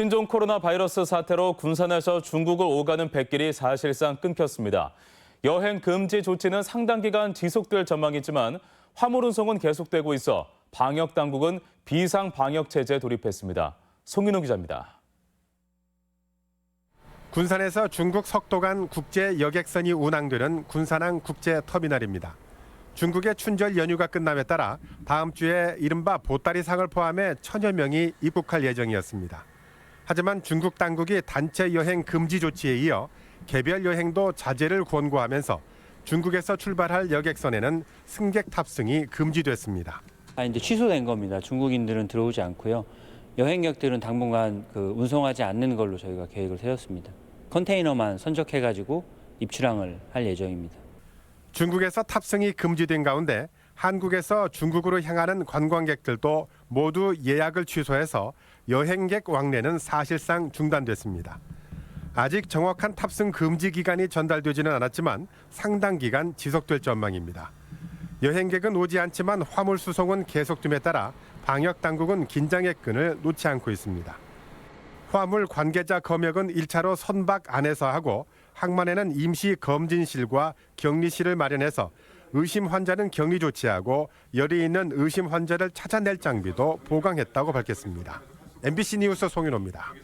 신종 코로나 바이러스 사태로 군산에서 중국을 오가는 백길이 사실상 끊겼습니다. 여행 금지 조치는 상당 기간 지속될 전망이지만 화물 운송은 계속되고 있어 방역 당국은 비상 방역 체제에 돌입했습니다. 송인호 기자입니다. 군산에서 중국 석도 간 국제 여객선이 운항되는 군산항 국제 터미널입니다. 중국의 춘절 연휴가 끝남에 따라 다음 주에 이른바 보따리상을 포함해 천여 명이 입국할 예정이었습니다. 하지만 중국 당국이 단체 여행 금지 조치에 이어 개별 여행도 자제를 권고하면서 중국에서 출발할 여객선에는 승객 탑승이 금지됐습니다. 아 이제 취소된 겁니다. 중국인들은 들어오지 않고요. 여행객들은 당분간 그 운송하지 않는 걸로 저희가 계획을 세웠습니다. 컨테이너만 선적해가지고 입출항을 할 예정입니다. 중국에서 탑승이 금지된 가운데 한국에서 중국으로 향하는 관광객들도 모두 예약을 취소해서 여행객 왕래는 사실상 중단됐습니다. 아직 정확한 탑승 금지 기간이 전달되지는 않았지만 상당 기간 지속될 전망입니다. 여행객은 오지 않지만 화물 수송은 계속됨에 따라 방역 당국은 긴장의 끈을 놓지 않고 있습니다. 화물 관계자 검역은 1차로 선박 안에서 하고 항만에는 임시 검진실과 격리실을 마련해서 의심 환자는 격리 조치하고 열이 있는 의심 환자를 찾아낼 장비도 보강했다고 밝혔습니다. MBC 뉴스 송윤호입니다.